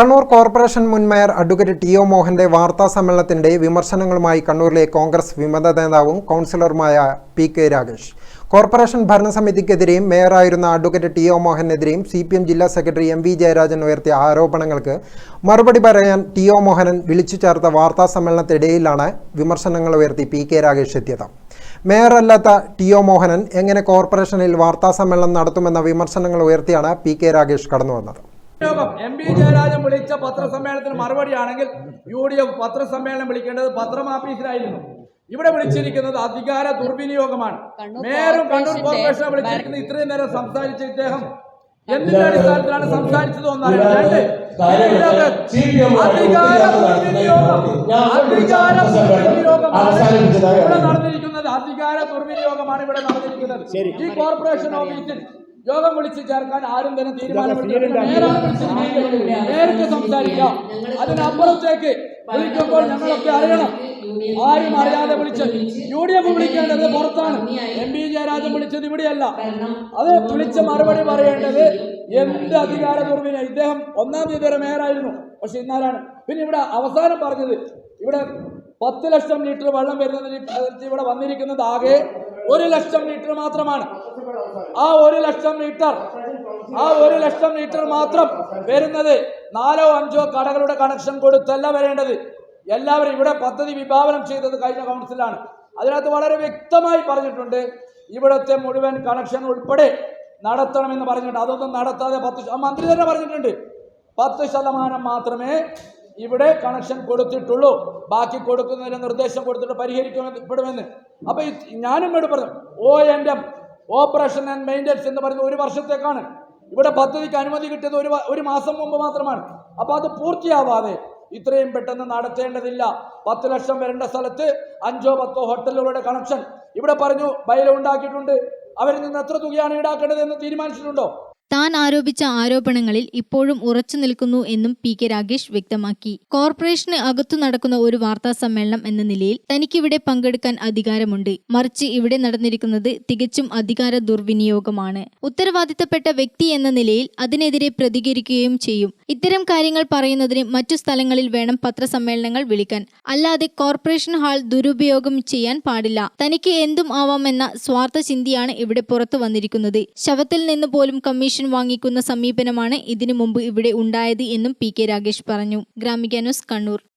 Kannur corporation മുൻ mayor advocate T O മോഹന്റെ വാർത്താ സമ്മേളനത്തിന്റെ വിമർശനങ്ങളുമായി കണ്ണൂരിലെ കോൺഗ്രസ് വിമത നേതാവും കൗൺസിലറുമായ പി കെ രാഗേഷ് കോർപ്പറേഷൻ ഭരണസമിതിക്കെതിരെയും മേയറായിരുന്ന അഡ്വക്കേറ്റ് ടി ഒ മോഹനെതിരെയും സി പി എം ജില്ലാ സെക്രട്ടറി എം വി ജയരാജൻ ഉയർത്തിയ ആരോപണങ്ങൾക്ക് മറുപടി പറയാൻ ടി ഒ മോഹനൻ വിളിച്ചു ചേർത്ത വാർത്താ സമ്മേളനത്തിനിടയിലാണ് വിമർശനങ്ങൾ ഉയർത്തി പി കെ രാഗേഷ് എത്തിയത്. മേയറല്ലാത്ത ടി ഒ മോഹനൻ എങ്ങനെ കോർപ്പറേഷനിൽ വാർത്താ സമ്മേളനം നടത്തുമെന്ന വിമർശനങ്ങൾ ഉയർത്തിയാണ് പി കെ രാഗേഷ് കടന്നുവന്നത്. യോഗം എം പി ജയരാജൻ വിളിച്ച പത്രസമ്മേളനത്തിന് മറുപടിയാണെങ്കിൽ യു ഡി എഫ് പത്രസമ്മേളനം വിളിക്കേണ്ടത് പത്രം ആഫീസിലായിരുന്നു. ഇവിടെ വിളിച്ചിരിക്കുന്നത് അധികാര ദുർവിനിയോഗമാണ്. മേയറും കണ്ണൂർ കോർപ്പറേഷനെ വിളിച്ചിരിക്കുന്നത് ഇത്രയും നേരം സംസാരിച്ച ഇദ്ദേഹം എന്തിന്റെ അടിസ്ഥാനത്തിലാണ് സംസാരിച്ചത് ഒന്നാണ് അധികാര ദുർവിനിയോഗം. അധികാര ദുർവിനിയോഗമാണ് ഇവിടെ നടന്നിരിക്കുന്നത്. അധികാര ദുർവിനിയോഗമാണ് ഇവിടെ നടന്നിരിക്കുന്നത്. ഈ കോർപ്പറേഷൻ ഓഫീസിൽ യോഗം വിളിച്ചു ചേർക്കാൻ ആരും തന്നെ തീരുമാനമെടുത്തില്ല. നേരിട്ട് സംസാരിക്കാം. അതിനപ്പുറത്തേക്ക് വിളിക്കുമ്പോൾ ഞങ്ങളൊക്കെ അറിയണം. ആരും അറിയാതെ വിളിച്ച് യു ഡി എഫ് വിളിക്കേണ്ടത് പുറത്താണ്. എം പി ജയരാജൻ വിളിച്ചത് ഇവിടെയല്ല. അത് വിളിച്ച മറുപടി പറയേണ്ടത് എന്ത് അധികാര ദുർവിനെ ഇദ്ദേഹം ഒന്നാം തീയതി വരെ മേയറായിരുന്നു. പക്ഷെ ഇന്നാലാണ് പിന്നെ ഇവിടെ അവസാനം പറഞ്ഞത് ഇവിടെ പത്ത് ലക്ഷം ലിറ്റർ വെള്ളം വരുന്നതിന് ഇവിടെ വന്നിരിക്കുന്നത് ആകെ ഒരു ലക്ഷം ലിറ്റർ മാത്രമാണ്. ആ ഒരു ലക്ഷം ലിറ്റർ ആ ഒരു ലക്ഷം ലിറ്റർ മാത്രം വരുന്നത് നാലോ അഞ്ചോ കടകളുടെ കണക്ഷൻ കൊടുത്തല്ല വരേണ്ടത്. എല്ലാവരും ഇവിടെ പദ്ധതി വിഭാവനം ചെയ്തത് കഴിഞ്ഞ കൗൺസിലാണ്. അതിനകത്ത് വളരെ വ്യക്തമായി പറഞ്ഞിട്ടുണ്ട് ഇവിടുത്തെ മുഴുവൻ കണക്ഷൻ ഉൾപ്പെടെ നടത്തണമെന്ന് പറഞ്ഞിട്ടുണ്ട്. അതൊന്നും നടത്താതെ പത്ത് മന്ത്രി തന്നെ പറഞ്ഞിട്ടുണ്ട്. പത്ത് ശതമാനം മാത്രമേ ഇവിടെ കണക്ഷൻ കൊടുത്തിട്ടുള്ളൂ. ബാക്കി കൊടുക്കുന്നതിന് നിർദ്ദേശം കൊടുത്തിട്ട് പരിഹരിക്കപ്പെടുമെന്ന്. അപ്പൊ ഇത് ഞാനും ഇവിടെ പറഞ്ഞു ഓ എന്റെ ഓപ്പറേഷൻ ആൻഡ് മെയിന്റെനൻസ് എന്ന് പറയുന്നത് ഒരു വർഷത്തേക്കാണ്. ഇവിടെ പദ്ധതിക്ക് അനുമതി കിട്ടിയത് ഒരു ഒരു മാസം മുമ്പ് മാത്രമാണ്. അപ്പൊ അത് പൂർത്തിയാവാതെ ഇത്രയും പെട്ടെന്ന് നടത്തേണ്ടതില്ല. പത്ത് ലക്ഷം വരേണ്ട സ്ഥലത്ത് അഞ്ചോ പത്തോ ഹോട്ടലുകളുടെ കണക്ഷൻ ഇവിടെ പറഞ്ഞു ബൈല ഉണ്ടാക്കിയിട്ടുണ്ട്. അവരിൽ നിന്ന് എത്ര തുകയാണ് ഈടാക്കേണ്ടത് എന്ന് തീരുമാനിച്ചിട്ടുണ്ടോ? താൻ ആരോപിച്ച ആരോപണങ്ങളിൽ ഇപ്പോഴും ഉറച്ചു നിൽക്കുന്നു എന്നും പി കെ രാഗേഷ് വ്യക്തമാക്കി. കോർപ്പറേഷന് അകത്തു നടക്കുന്ന ഒരു വാർത്താ സമ്മേളനം എന്ന നിലയിൽ തനിക്കിവിടെ പങ്കെടുക്കാൻ അധികാരമുണ്ട്. മറിച്ച് ഇവിടെ നടന്നിരിക്കുന്നത് തികച്ചും അധികാര ദുർവിനിയോഗമാണ്. ഉത്തരവാദിത്തപ്പെട്ട വ്യക്തി എന്ന നിലയിൽ അതിനെതിരെ പ്രതികരിക്കുകയും ചെയ്യും. ഇത്തരം കാര്യങ്ങൾ പറയുന്നതിന് മറ്റു സ്ഥലങ്ങളിൽ വേണം പത്രസമ്മേളനങ്ങൾ വിളിക്കാൻ. അല്ലാതെ കോർപ്പറേഷൻ ഹാൾ ദുരുപയോഗം ചെയ്യാൻ പാടില്ല. തനിക്ക് എന്തും ആവാമെന്ന സ്വാർത്ഥ ചിന്തയാണ് ഇവിടെ പുറത്തു വന്നിരിക്കുന്നത്. ശവത്തിൽ നിന്ന് പോലും കമ്മീഷൻ വാങ്ങിക്കുന്ന സമീപനമാണ് ഇതിനു മുമ്പ് ഇവിടെ ഉണ്ടായത് എന്നും പി കെ രാഗേഷ് പറഞ്ഞു. ഗ്രാമിക ന്യൂസ് കണ്ണൂർ.